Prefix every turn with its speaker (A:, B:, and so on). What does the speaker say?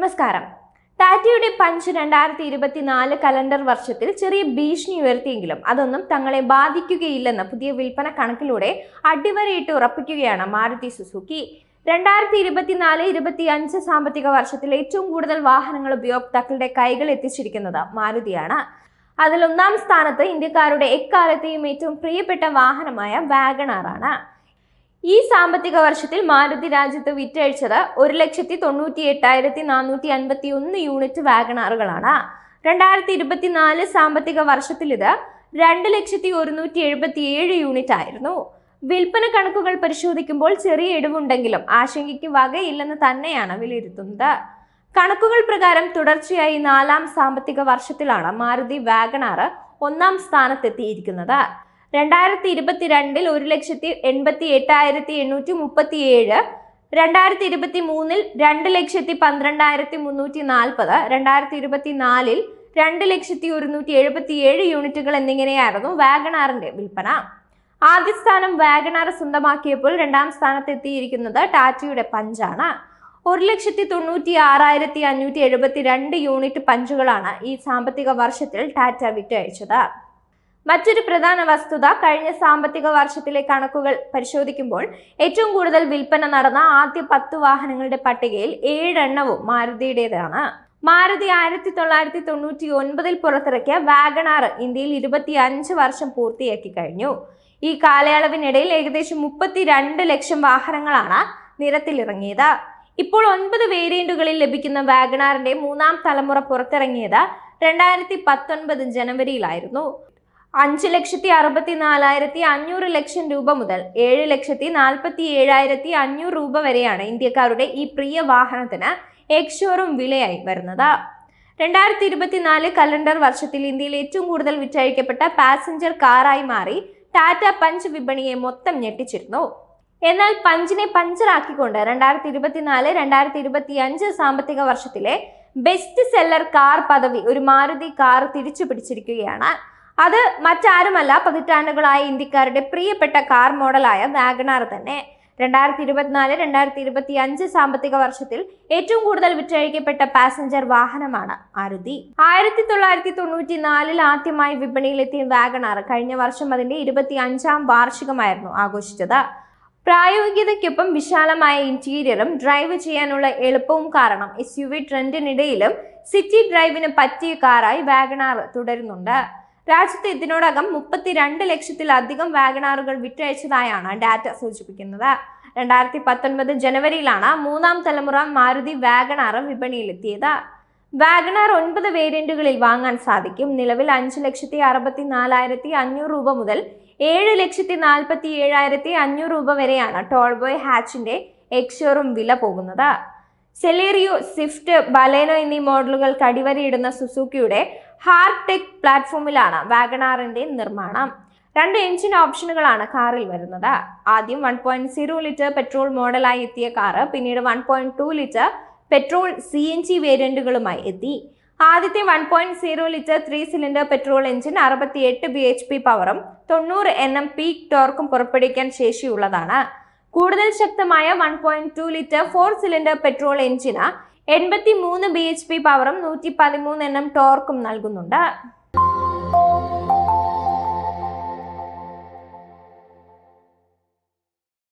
A: നമസ്കാരം. ടാറ്റയുടെ പഞ്ച് രണ്ടായിരത്തി ഇരുപത്തിനാല് കലണ്ടർ വർഷത്തിൽ ചെറിയ ഭീഷണി ഉയർത്തിയെങ്കിലും അതൊന്നും തങ്ങളെ ബാധിക്കുകയില്ലെന്ന് പുതിയ വിൽപ്പന കണക്കിലൂടെ അടിവരയിട്ട് ഉറപ്പിക്കുകയാണ് മാരുതി സുസുക്കി. രണ്ടായിരത്തി ഇരുപത്തിനാല് ഇരുപത്തി അഞ്ച് സാമ്പത്തിക വർഷത്തിൽ ഏറ്റവും കൂടുതൽ വാഹനങ്ങൾ ഉപയോക്താക്കളുടെ കൈകൾ എത്തിച്ചിരിക്കുന്നത് മാരുതിയാണ്. അതിൽ ഒന്നാം സ്ഥാനത്ത് ഇന്ത്യക്കാരുടെ എക്കാലത്തെയും ഏറ്റവും പ്രിയപ്പെട്ട വാഹനമായ വാഗണാറാണ്. ഈ സാമ്പത്തിക വർഷത്തിൽ മാരുതി രാജ്യത്ത് വിറ്റഴിച്ചത് ഒരു ലക്ഷത്തി തൊണ്ണൂറ്റി എട്ടായിരത്തി നാനൂറ്റി അൻപത്തി ഒന്ന് യൂണിറ്റ് വാഗണാറുകളാണ്. രണ്ടായിരത്തി ഇരുപത്തിനാല് സാമ്പത്തിക വർഷത്തിൽ ഇത് രണ്ട് ലക്ഷത്തി ഒരുന്നൂറ്റി എഴുപത്തി ഏഴ് യൂണിറ്റ് ആയിരുന്നു. വിൽപ്പന കണക്കുകൾ പരിശോധിക്കുമ്പോൾ ചെറിയ ഇടിവുണ്ടെങ്കിലും ആശങ്കയ്ക്ക് വകയില്ലെന്ന് തന്നെയാണ് വിലയിരുത്തുന്നത്. കണക്കുകൾ പ്രകാരം തുടർച്ചയായി നാലാം സാമ്പത്തിക വർഷത്തിലാണ് മാരുതി വാഗണാറ് ഒന്നാം സ്ഥാനത്തെത്തിയിരിക്കുന്നത്. രണ്ടായിരത്തി ഇരുപത്തിരണ്ടിൽ ഒരു ലക്ഷത്തി എൺപത്തി എട്ടായിരത്തി എണ്ണൂറ്റി മുപ്പത്തി ഏഴ് രണ്ടായിരത്തി ഇരുപത്തി മൂന്നിൽ രണ്ട് ലക്ഷത്തി പന്ത്രണ്ടായിരത്തി മുന്നൂറ്റി നാൽപ്പത് രണ്ടായിരത്തി ഇരുപത്തി നാലിൽ രണ്ട് ലക്ഷത്തി ഒരുന്നൂറ്റി എഴുപത്തി ഏഴ് യൂണിറ്റുകൾ എന്നിങ്ങനെയായിരുന്നു വാഗണാറിന്റെ വിൽപ്പന. ആദ്യ സ്ഥാനം വാഗണാർ സ്വന്തമാക്കിയപ്പോൾ രണ്ടാം സ്ഥാനത്ത് എത്തിയിരിക്കുന്നത് ടാറ്റയുടെ പഞ്ചാണ്. ഒരു ലക്ഷത്തി തൊണ്ണൂറ്റി ആറായിരത്തി അഞ്ഞൂറ്റി എഴുപത്തി രണ്ട് യൂണിറ്റ് പഞ്ചുകളാണ് ഈ സാമ്പത്തിക വർഷത്തിൽ ടാറ്റ വിറ്റഴിച്ചത് മറ്റൊരു പ്രധാന വസ്തുത കഴിഞ്ഞ സാമ്പത്തിക വർഷത്തിലെ കണക്കുകൾ പരിശോധിക്കുമ്പോൾ ഏറ്റവും കൂടുതൽ വിൽപ്പന നടന്ന ആദ്യ പത്ത് വാഹനങ്ങളുടെ പട്ടികയിൽ ഏഴെണ്ണവും മാരുതിയുടേതാണ്. മാരുതി ആയിരത്തി തൊള്ളായിരത്തി തൊണ്ണൂറ്റി ഒൻപതിൽ പുറത്തിറക്കിയ വാഗണാർ ഇന്ത്യയിൽ ഇരുപത്തി അഞ്ച് വർഷം പൂർത്തിയാക്കി കഴിഞ്ഞു. ഈ കാലയളവിനിടയിൽ ഏകദേശം മുപ്പത്തിരണ്ട് ലക്ഷം വാഹനങ്ങളാണ് നിരത്തിലിറങ്ങിയത്. ഇപ്പോൾ ഒൻപത് വേരിയന്റുകളിൽ ലഭിക്കുന്ന വാഗണാറിന്റെ മൂന്നാം തലമുറ പുറത്തിറങ്ങിയത് രണ്ടായിരത്തി പത്തൊൻപത് ജനുവരിയിലായിരുന്നു. അഞ്ച് ലക്ഷത്തി അറുപത്തി നാലായിരത്തി അഞ്ഞൂറ് ലക്ഷം രൂപ മുതൽ ഏഴ് ലക്ഷത്തി നാൽപ്പത്തി ഏഴായിരത്തി അഞ്ഞൂറ് രൂപ വരെയാണ് ഇന്ത്യക്കാരുടെ ഈ പ്രിയ വാഹനത്തിന് എക്സ്ഷോറും വിലയായി വരുന്നത്. രണ്ടായിരത്തി ഇരുപത്തിനാല് കലണ്ടർ വർഷത്തിൽ ഇന്ത്യയിൽ ഏറ്റവും കൂടുതൽ വിറ്റഴിക്കപ്പെട്ട പാസഞ്ചർ കാറായി മാറി ടാറ്റ പഞ്ച് വിപണിയെ മൊത്തം ഞെട്ടിച്ചിരുന്നു. എന്നാൽ പഞ്ചിനെ പഞ്ചറാക്കിക്കൊണ്ട് രണ്ടായിരത്തി ഇരുപത്തിനാല് രണ്ടായിരത്തി ഇരുപത്തി അഞ്ച് സാമ്പത്തിക വർഷത്തിലെ ബെസ്റ്റ് സെല്ലർ കാർ പദവി ഒരു മാരുതി കാർ തിരിച്ചു പിടിച്ചിരിക്കുകയാണ് അത് മറ്റാരുമല്ല പതിറ്റാണ്ടുകളായ ഇന്ത്യക്കാരുടെ പ്രിയപ്പെട്ട കാർ മോഡലായ വാഗണാർ തന്നെ. രണ്ടായിരത്തി ഇരുപത്തിനാല് രണ്ടായിരത്തി ഇരുപത്തി അഞ്ച് സാമ്പത്തിക വർഷത്തിൽ ഏറ്റവും കൂടുതൽ വിറ്റഴിക്കപ്പെട്ട പാസഞ്ചർ വാഹനമാണ് മാരുതി ആയിരത്തി തൊള്ളായിരത്തി തൊണ്ണൂറ്റി നാലിൽ ആദ്യമായി വിപണിയിലെത്തിയ വാഗണാർ കഴിഞ്ഞ വർഷം അതിന്റെ ഇരുപത്തി അഞ്ചാം വാർഷികമായിരുന്നു ആഘോഷിച്ചത്. പ്രായോഗികതയ്ക്കൊപ്പം വിശാലമായ ഇന്റീരിയറും ഡ്രൈവ് ചെയ്യാനുള്ള എളുപ്പവും കാരണം എസ് യു വി ട്രെൻഡിനിടയിലും സിറ്റി ഡ്രൈവിന് പറ്റിയ കാറായി വാഗണാർ തുടരുന്നുണ്ട്. രാജ്യത്ത് ഇതിനോടകം മുപ്പത്തിരണ്ട് ലക്ഷത്തിലധികം വാഗണാറുകൾ വിറ്റഴിച്ചതായാണ് ഡാറ്റ സൂചിപ്പിക്കുന്നത്. രണ്ടായിരത്തി പത്തൊൻപത് ജനുവരിയിലാണ് മൂന്നാം തലമുറ മാരുതി വാഗണാർ വിപണിയിലെത്തിയത്. വാഗണാർ ഒൻപത് വേരിയന്റുകളിൽ വാങ്ങാൻ സാധിക്കും. നിലവിൽ അഞ്ച് ലക്ഷത്തി അറുപത്തി നാലായിരത്തി അഞ്ഞൂറ് രൂപ മുതൽ ഏഴ് ലക്ഷത്തി നാൽപ്പത്തി ഏഴായിരത്തി അഞ്ഞൂറ് രൂപ വരെയാണ് ടോൾബോയ് ഹാച്ചിന്റെ എക്സ്ഷോറും വില പോകുന്നത്. സെലേറിയോ സ്വിഫ്റ്റ് ബലേനോ എന്നീ മോഡലുകൾ കടിവരയിടുന്ന സുസുക്കിയുടെ ഹാർഡ് ടെക് പ്ലാറ്റ്ഫോമിലാണ് വാഗണാറിന്റെ നിർമ്മാണം. രണ്ട് എഞ്ചിൻ ഓപ്ഷനുകളാണ് കാറിൽ വരുന്നത്. ആദ്യം one point zero litre petrol മോഡലായി എത്തിയ കാറ് പിന്നീട് one point two litre petrol C N G വേരിയന്റുകളുമായി എത്തി. ആദ്യത്തെ one point zero litre three cylinder petrol engine അറുപത്തി എട്ട് ബി എച്ച് പി പവറും തൊണ്ണൂറ് എൻ എം പീക്ക് ടോർക്കും പുറപ്പെടുവിക്കാൻ ശേഷിയുള്ളതാണ്. കൂടുതൽ ശക്തമായ one point two litre four cylinder petrol engine എൺപത്തി മൂന്ന് ബി എച്ച് പി പവറും നൂറ്റി പതിമൂന്ന് എണ്ണം ടോർക്കും നൽകുന്നുണ്ട്.